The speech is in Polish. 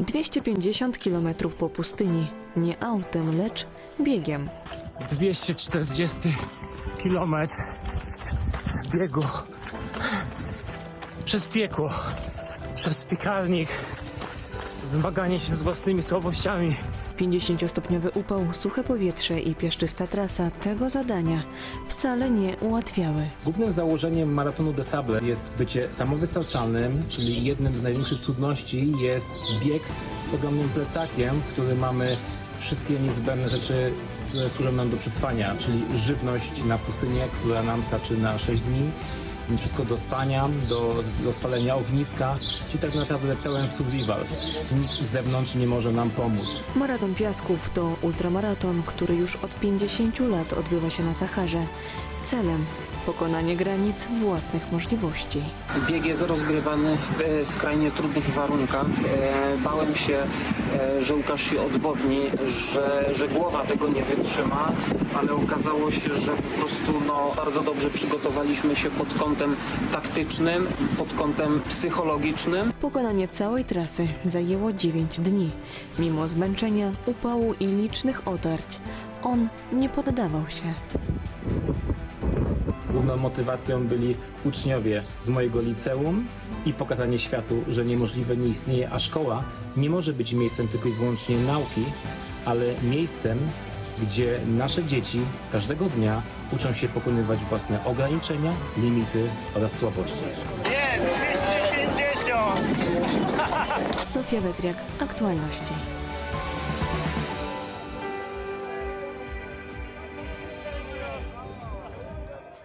250 km po pustyni. Nie autem, lecz biegiem. 240 kilometr biegu przez piekło, przez piekarnik, zmaganie się z własnymi słabościami. 50-stopniowy upał, suche powietrze i piaszczysta trasa tego zadania wcale nie ułatwiały. Głównym założeniem maratonu des Sables jest bycie samowystarczalnym, czyli jednym z największych trudności jest bieg z ogromnym plecakiem, w którym mamy wszystkie niezbędne rzeczy, które służą nam do przetrwania, czyli żywność na pustynię, która nam starczy na 6 dni, wszystko do spania, do, do spalenia ogniska, czyli tak naprawdę pełen survival. Nikt z zewnątrz nie może nam pomóc. Maraton Piasków to ultramaraton, który już od 50 lat odbywa się na Saharze. Celem pokonanie granic własnych możliwości. Bieg jest rozgrywany w skrajnie trudnych warunkach. E, Bałem się, e, że Łukasz się odwodni, że, że głowa tego nie wytrzyma, ale okazało się, że po prostu no, bardzo dobrze przygotowaliśmy się pod kątem taktycznym, pod kątem psychologicznym. Pokonanie całej trasy zajęło 9 dni. Mimo zmęczenia, upału i licznych otarć, on nie poddawał się. Główną motywacją byli uczniowie z mojego liceum i pokazanie światu, że niemożliwe nie istnieje, a szkoła nie może być miejscem tylko i wyłącznie nauki, ale miejscem, gdzie nasze dzieci każdego dnia uczą się pokonywać własne ograniczenia, limity oraz słabości. Jest 250! Sofia Wetriak, Aktualności.